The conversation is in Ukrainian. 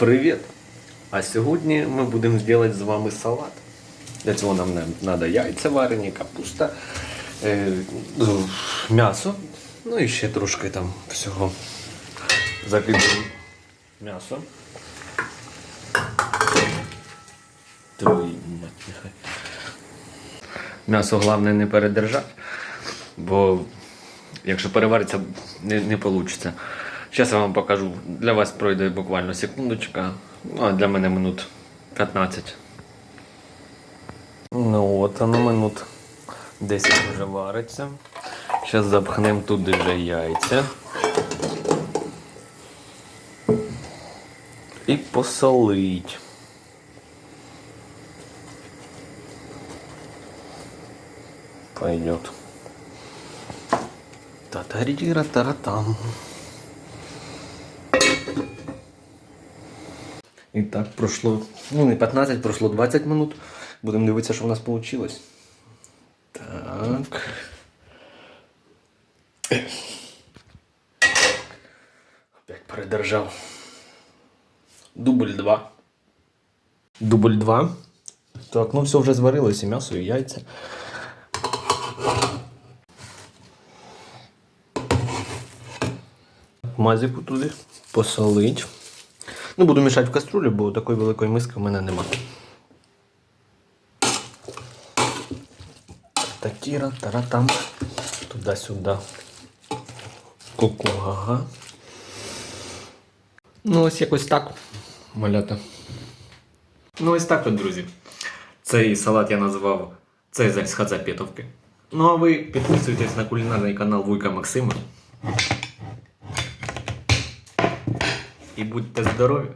Привіт! А сьогодні ми будемо робити з вами салат. Для цього нам треба яйця варені, капуста, е, м'ясо, ну і ще трошки там всього. Закидаємо м'ясо. М'ясо головне не передержати, бо якщо перевариться, не, не вийде. Зараз я вам покажу. Для вас пройде буквально секундочка, ну а для мене минут 15. Ну от воно минут 10 вже вариться. Зараз запхнемо туди вже яйця. І посолить. Пойдет. Татарира таратам. І так пройшло, ну не 15, пройшло 20 минут. Будемо дивитися, що в нас вийшло. Так. Опять передержав. Дубль 2. Дубль 2. Так, ну все вже зварилось, і м'ясо, і яйця. Мазику туди посолить. Ну, буду мішати в каструлю, бо такої великої миски в мене нема. Такіра, таратам. Туди-сюди. Ку-ку-га-га. Ну, ось якось так. Малята. Ну, ось так от, друзі. Цей салат я назвав Цезарь з Хацапетовки. Ну, а ви підписуйтесь на кулінарний канал Вуйка Максима. І будьте здорові!